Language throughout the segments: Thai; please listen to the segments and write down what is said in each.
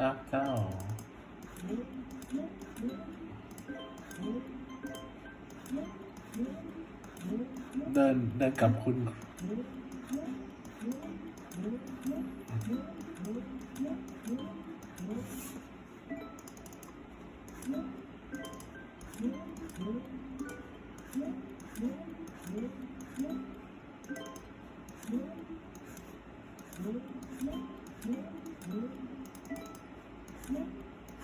รักเจ้าเดินเดินกับคุณ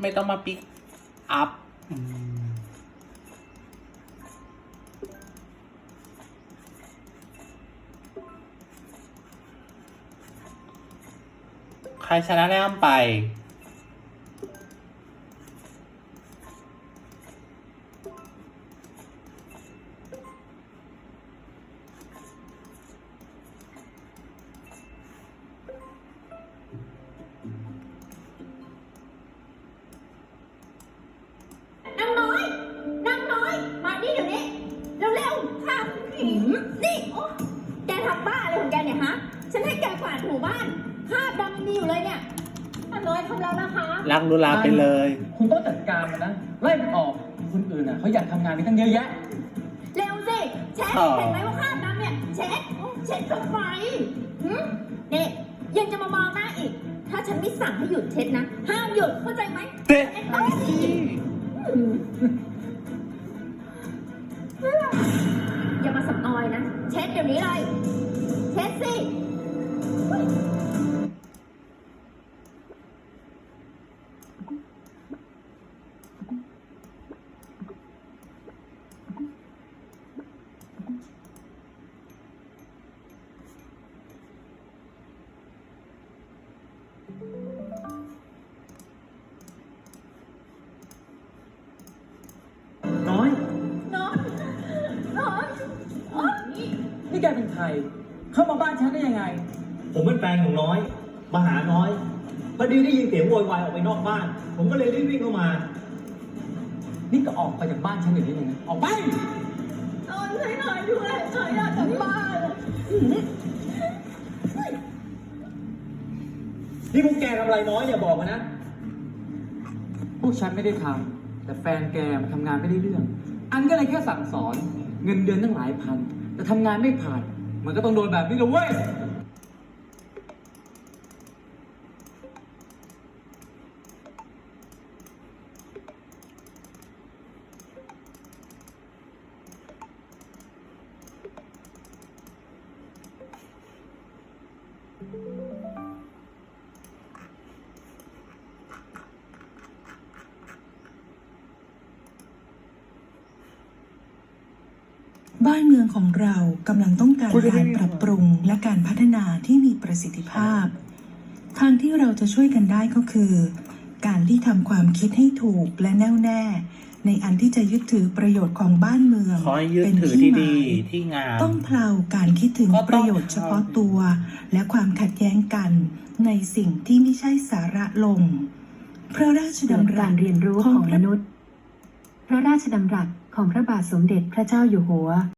ไม่ต้องมาปิกอัพใครชนะแนะนำไป ค่ะหืมนี่โอ๊ยแกทำบ้าอะไรของแกเนี่ยฮะ ฉันให้แกกวาดถูบ้านคราบดำมันมีอยู่เลยเนี่ยนางน้อยทำแล้วนะคะ รักลุลาไปเลย คุณต้องจัดการมันนะ ไล่มันออก คนอื่นอะเขาอยากทำงานนี้ตั้งเยอะแยะ เร็วสิเช็ดอ๋อเห็นไหมว่าคราบดำเนี่ยเช็ดเช็ดทำไมหืมนี่ยังจะมามองหน้าอีก ถ้าฉันไม่สั่งให้หยุดเช็ดนะ ห้ามหยุดเข้าใจไหมเด็ดเช็ดไปสิอย่ เช็ แกเป็นใคร เข้ามาบ้านฉันได้ยังไง ผมเป็นแฟนของน้อย มาหาน้อยพอดีได้ยินเสียงโวยวายออกไปนอกบ้าน ผมก็เลยรีบวิ่งเข้ามา นี่ก็ออกไปจากบ้านฉันเดี๋ยวนี้เลยนะออกไปนอนให้หน่อยด้วยหน่อยอยากกลับบ้านนี่พวกแกทำอะไรน้อยอย่าบอกมานะ พวกฉันไม่ได้ทำแต่แฟนแกมันทำงานไม่ได้เรื่อง อันก็เลยแค่สั่งสอน เงินเดือนตั้งหลายพัน แต่ทำงานไม่ผ่าน มันก็ต้องโดนแบบนี้เลยเว้ย บ้านเมืองของเรากำลังต้องการการปรับปรุงและการพัฒนาที่มีประสิทธิภาพ ทางที่เราจะช่วยกันได้ก็คือ การที่ทำความคิดให้ถูกและแน่วแน่ ในอันที่จะยึดถือประโยชน์ของบ้านเมืองขอให้ยึดเป็นถือที่ที่หดีมายที่งามต้องเพลาการคิดถึงก็ต้องประโยชน์เฉพาะตัว และความขัดแย้งกัน ในสิ่งที่ไม่ใช่สาระลง พระราชเกิดดำรัการสเรียนรู้ขขอองงพมระนุษย์ พระราชดำรัสของพระบาทสมเด็จพระเจ้าอยู่หัว